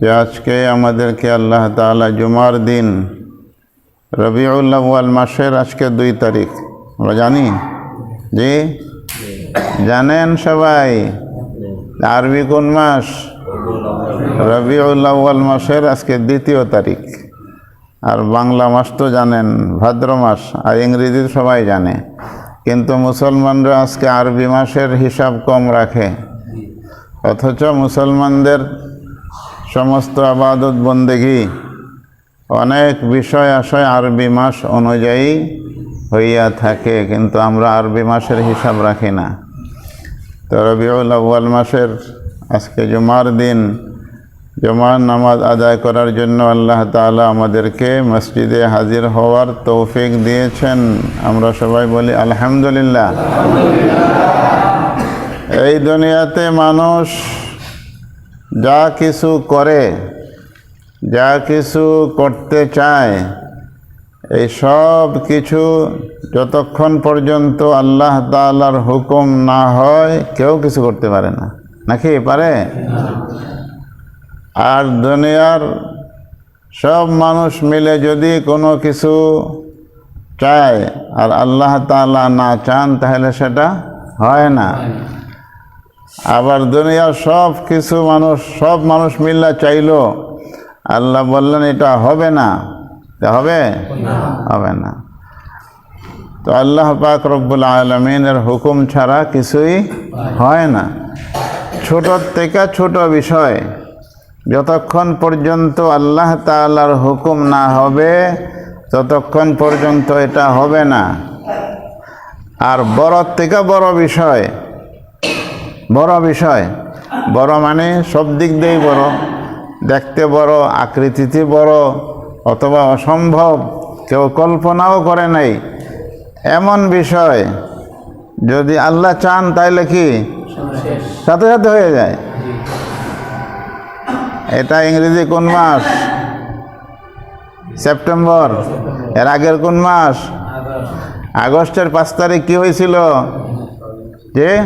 যে আজকে আমাদেরকে আল্লাহ তাআলা জুমার দিন রবিউল আউয়াল মাসের আজকে দুই তারিখ। আমরা জানি? জি? জানেন সবাই? আরবি কোন মাস? রবিউল আউয়াল মাসের আজকে দ্বিতীয় তারিখ। আর বাংলা মাস তো জানেন, ভাদ্র মাস, আর ইংরেজি সবাই জানে। কিন্তু মুসলমানরা আজকে আরবি মাসের হিসাব কম রাখে। অথচ মুসলমানদের সমস্ত আবাদত বন্দেগী। অনেক বিষয় আশয় আরবি মাস অনুযায়ী হইয়া থাকে, কিন্তু আমরা আরবি মাসের হিসাব রাখি না। তো রবিউল আউ্য়াল মাসের আজকে জুমার দিন, জুমার নামাজ আদায় করার জন্য আল্লাহ তাআলা আমাদেরকে মসজিদে হাজির হওয়ার তৌফিক দিয়েছেন। আমরা সবাই বলি আলহামদুলিল্লাহ। এই দুনিয়াতে মানুষ যা কিছু করে, যা কিছু করতে চায়, এই সব কিছু যতক্ষণ পর্যন্ত আল্লাহ তাআলার হুকুম না হয়, কেউ কিছু করতে পারে না। নাকি পারে? আর দুনিয়ার সব মানুষ মিলে যদি কোনো কিছু চায় আর আল্লাহ তাআলা না চান, তাহলে সেটা হয় না। আবার দুনিয়ার সব কিছু মানুষ সব মানুষ মিল্লা চাইলো। আল্লাহ বললেন এটা হবে না। হবে? হবে না। তো আল্লাহ পাক রব্বুল আলমিনের হুকুম ছাড়া কিছুই হয় না। ছোট থেকে ছোট বিষয়। যতক্ষণ পর্যন্ত আল্লাহ তাআলার হুকুম না হবে ততক্ষণ পর্যন্ত এটা হবে না। আর বড় থেকে বড় বিষয় বড় বিষয়। বড় মানে সব দিক দিয়েই বড়। দেখতে বড়, আকৃতিতে বড়, অথবা অসম্ভব। কেউ কল্পনাও করে নাই। এমন বিষয়, যদি আল্লাহ চান তাইলে কি? সাথে সাথে হয়ে যায়। এটা ইংরেজি কোন মাস? সেপ্টেম্বর। এর আগের কোন মাস? আগস্টের পাঁচ তারিখ কি হয়েছিল? যে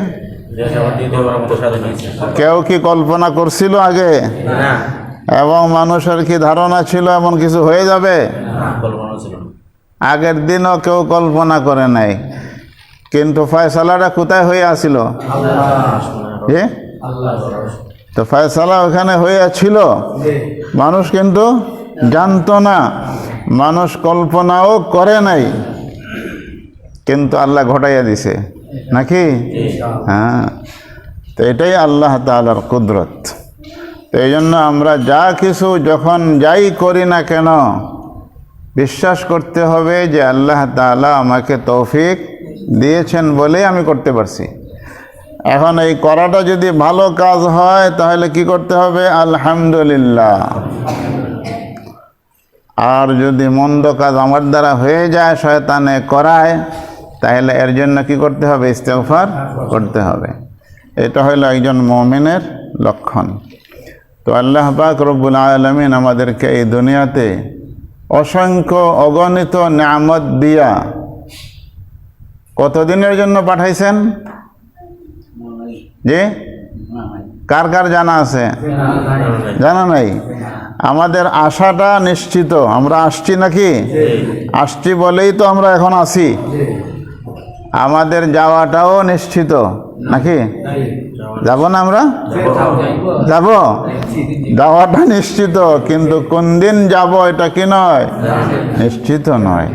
কেউ কি কল্পনা করছিল আগে? এবং মানুষের কি ধারণা ছিল এমন কিছু হয়ে যাবে? আগের দিনও কেউ কল্পনা করে নাই। কিন্তু ফয়সালাটা কোথায় হয়ে আসিল? তো ফয়সালা ওখানে হইয়াছিল মানুষ কিন্তু জানতো না। মানুষ কল্পনাও করে নাই। কিন্তু আল্লাহ ঘটাইয়া দিছে। নাকি? হ্যাঁ তো এটাই আল্লাহ তালার কুদরত। তো এই জন্য আমরা যা কিছু যখন যাই করি না কেন, বিশ্বাস করতে হবে যে আল্লাহ তালা আমাকে তৌফিক দিয়েছেন বলেই আমি করতে পারছি। এখন এই করাটা যদি ভালো কাজ হয়, তাহলে কি করতে হবে? আলহামদুলিল্লাহ। আর যদি মন্দ কাজ আমার দ্বারা হয়ে যায়, শয়তানে করায় তাহলে এর জন্য কি করতে হবে? ইস্তেফার করতে হবে। এটা হলো একজন মমিনের লক্ষণ। তো আল্লাহ পাক রব্বুল আলমিন আমাদেরকে এই দুনিয়াতে অসংখ্য অগণিত নামত দিয়া কতদিনের জন্য পাঠাইছেন? যে কার কার জানা আছে? জানা নাই? আমাদের আশাটা নিশ্চিত। আমরা আসছি নাকি? আসছি বলেই তো আমরা এখন আসি আমাদের যাওয়াটাও নিশ্চিত নাকি? যাব না আমরা? যাব? যাওয়াটা নিশ্চিত কিন্তু কোন দিন যাব এটা কি নয়? নিশ্চিত নয়।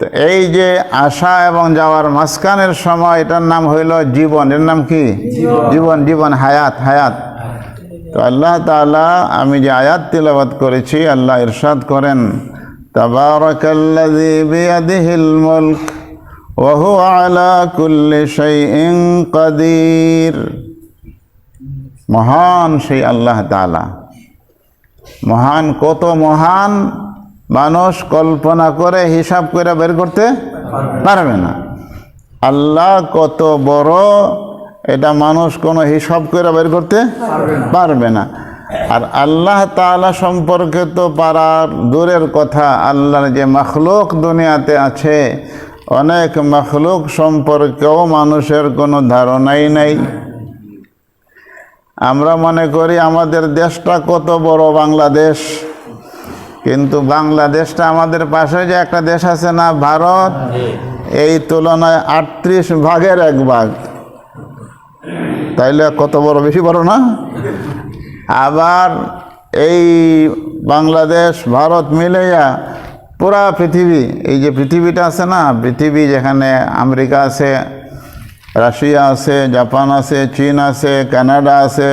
তো এই যে আসা এবং যাওয়ার মাঝখানের সময় এটার নাম হইল জীবন। এর নাম কি? জীবন। জীবন হায়াত হায়াত। তো আল্লাহ তাআলা আমি যে আয়াত তিলাবাত করেছি আল্লাহ ইরশাদ করেন তাবারাকাল্লাযী বিয়াদিহিল মুলক মহান সেই আল্লাহ তাআলা। মহান কত মহান মানুষ কল্পনা করে, হিসাব করে বের করতে পারবে না। আল্লাহ কত বড়, এটা মানুষ কোনো হিসাব করে বের করতে পারবে না। আর আল্লাহ তাআলা সম্পর্কে তো পারার দূরের কথা, আল্লাহর যে মখলুক দুনিয়াতে আছে অনেক মখলুক সম্পর্কেও মানুষের কোনো ধারণাই নাই। আমরা মনে করি আমাদের দেশটা কত বড় বাংলাদেশ, কিন্তু বাংলাদেশটা আমাদের পাশে যে একটা দেশ আছে না, ভারত, এই তুলনায় আটত্রিশ ভাগের এক ভাগ। তাইলে কত বড়, বেশি বড় না? আবার এই বাংলাদেশ, ভারত মিলাইয়া পুরা পৃথিবী, এই যে পৃথিবীটা আছে না, পৃথিবী যেখানে আমেরিকা আছে, রাশিয়া আছে, জাপান আছে, চীন আছে, কানাডা আছে,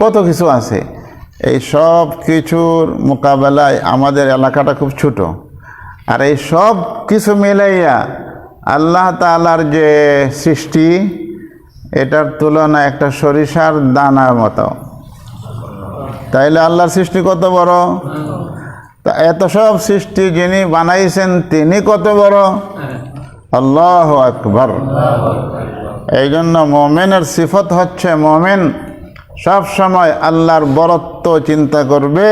কত কিছু আছে। এই সব কিছুর মোকাবেলায় আমাদের এলাকাটা খুব ছোট। আর এই সব কিছু মিলাইয়া আল্লাহ তালার যে সৃষ্টি, এটার তুলনায় একটা সরিষার দানার মতো। তাইলে আল্লাহর সৃষ্টি কত বড়? তা এত সব সৃষ্টি যিনি বানাইছেন তিনি কত বড়? আল্লাহ আকবর। এই জন্য মোমেনের সিফত হচ্ছে মোমেন সব সময় আল্লাহর বরত্ব চিন্তা করবে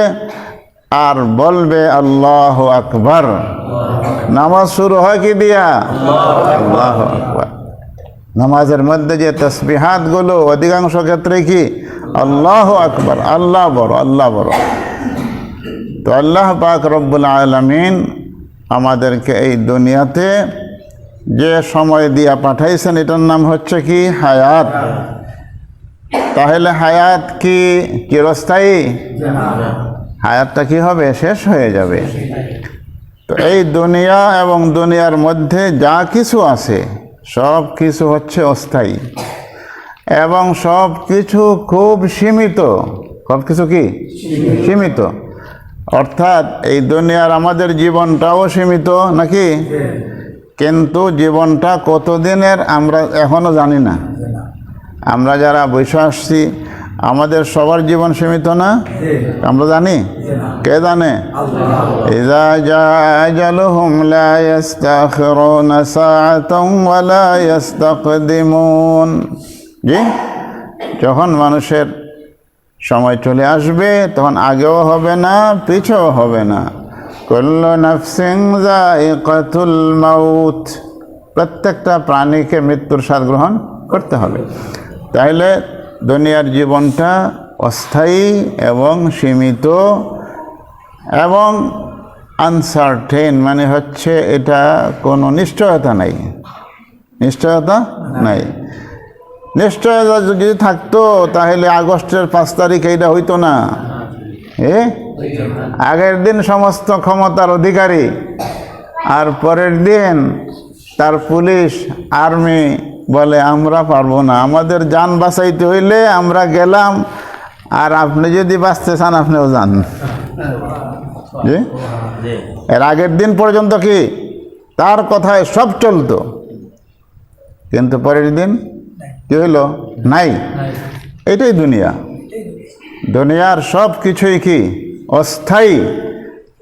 আর বলবে আল্লাহ আকবর। নামাজ শুরু হয় কি দিয়া? আল্লাহ আকবর। নামাজের মধ্যে যে তসবিহাতগুলো অধিকাংশ ক্ষেত্রে কি? আল্লাহ আকবর। আল্লাহ বড় আল্লাহ বড়। তো আল্লাহ পাক রব্বুল আলমিন আমাদেরকে এই দুনিয়াতে যে সময় দিয়া পাঠাইছেন, এটার নাম হচ্ছে কি? হায়াত। তাহলে হায়াত কি চিরস্থায়ী? হায়াতটা কি হবে? শেষ হয়ে যাবে। তো এই দুনিয়া এবং দুনিয়ার মধ্যে যা কিছু আছে, সব কিছু হচ্ছে অস্থায়ী। এবং সব কিছু খুব সীমিত। সব কিছু কি? সীমিত। অর্থাৎ এই দুনিয়ার আমাদের জীবনটাও সীমিত নাকি? কিন্তু জীবনটা কতদিনের আমরা এখনও জানি না। আমরা যারা বৈশ আসছি আমাদের সবার জীবন সীমিত না? আমরা জানি? কে জানে? জি? যখন মানুষের সময় চলে আসবে, তখন আগেও হবে না, পিছেও হবে না। কুল্লু নাফসিং যায়িকাতুল মাউত। প্রত্যেকটা প্রাণীকে মৃত্যুর স্বাদ গ্রহণ করতে হবে। তাহলে দুনিয়ার জীবনটা অস্থায়ী এবং সীমিত এবং আনসার্টেন মানে হচ্ছে এটা কোনো নিশ্চয়তা নাই। নিশ্চয়তা নাই। নিশ্চয়তা যদি থাকতো তাহলে আগস্টের পাঁচ তারিখ এইটা হইতো না। এ? আগের দিন সমস্ত ক্ষমতার অধিকারী আর পরের দিন তার পুলিশ আর্মি বলে আমরা পারব না। আমাদের যান বাঁচাইতে হইলে আমরা গেলাম আর আপনি যদি বাঁচতে চান আপনিও যান। জি। এর আগের দিন পর্যন্ত কি? তার কথায় সব চলতো। কিন্তু পরের দিন কি হইল? নাই? এটাই দুনিয়া। দুনিয়ার সব কিছুই কি? অস্থায়ী।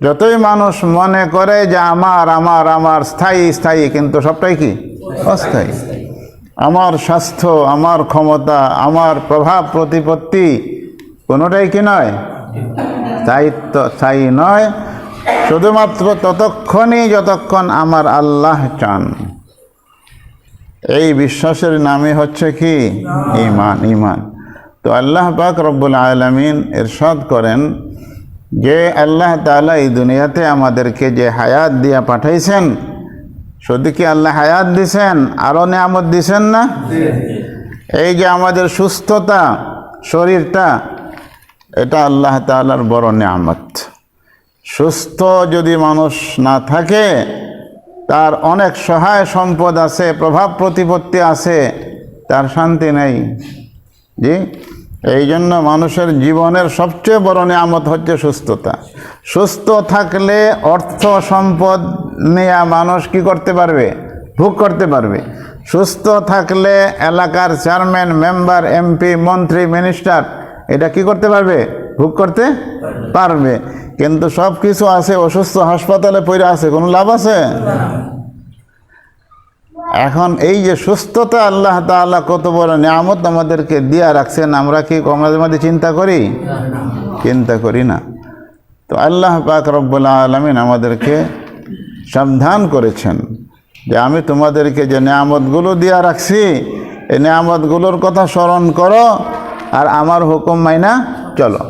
যতই মানুষ মনে করে যে আমার আমার আমার স্থায়ী স্থায়ী কিন্তু সবটাই কি? অস্থায়ী। আমার স্বাস্থ্য আমার ক্ষমতা আমার প্রভাব প্রতিপত্তি কোনোটাই কি নয়? স্থায়িত্ব স্থায়ী নয়। শুধুমাত্র ততক্ষণই যতক্ষণ আমার আল্লাহ চান। এই বিশ্বাসের নামে হচ্ছে কি? ইমান ইমান তো আল্লাহ পাক রব্বুল আলমিন এরশাদ করেন যে আল্লাহ তালা এই দুনিয়াতে আমাদেরকে যে হায়াত দিয়া পাঠাইছেন, শুধু কি আল্লাহ হায়াত দিছেন? আরও নিয়ামত দিছেন না? এই যে আমাদের সুস্থতা, শরীরটা, এটা আল্লাহ তালার বড় নিয়ামত। সুস্থ যদি মানুষ না থাকে তার অনেক সহায় সম্পদ আছে, প্রভাব প্রতিপত্তি আছে, তার শান্তি নেই। জি? এই জন্য মানুষের জীবনের সবচেয়ে বড় নিয়ামত হচ্ছে সুস্থতা। সুস্থ থাকলে অর্থ সম্পদ নেয়া মানুষ কি করতে পারবে? ভোগ করতে পারবে। সুস্থ থাকলে এলাকার চেয়ারম্যান, মেম্বার, এমপি, মন্ত্রী, মিনিস্টার, এটা কি করতে পারবে? ভোগ করতে পারবে। কিন্তু সব কিছু আছে, অসুস্থ হাসপাতালে পড়ে আছে, কোনো লাভ আছে? এখন এই যে সুস্থতা আল্লাহ তাআলা কত বড় নিয়ামত আমাদেরকে দিয়া রাখছেন, আমরা কি আমাদের মধ্যে চিন্তা করি? চিন্তা করি না। তো আল্লাহ পাক রব্বুল আলমিন আমাদেরকে সাবধান করেছেন যে আমি তোমাদেরকে যে নিয়ামতগুলো দিয়া রাখছি, এই নিয়ামতগুলোর কথা স্মরণ করো আর আমার হুকুম মাইনা চলো।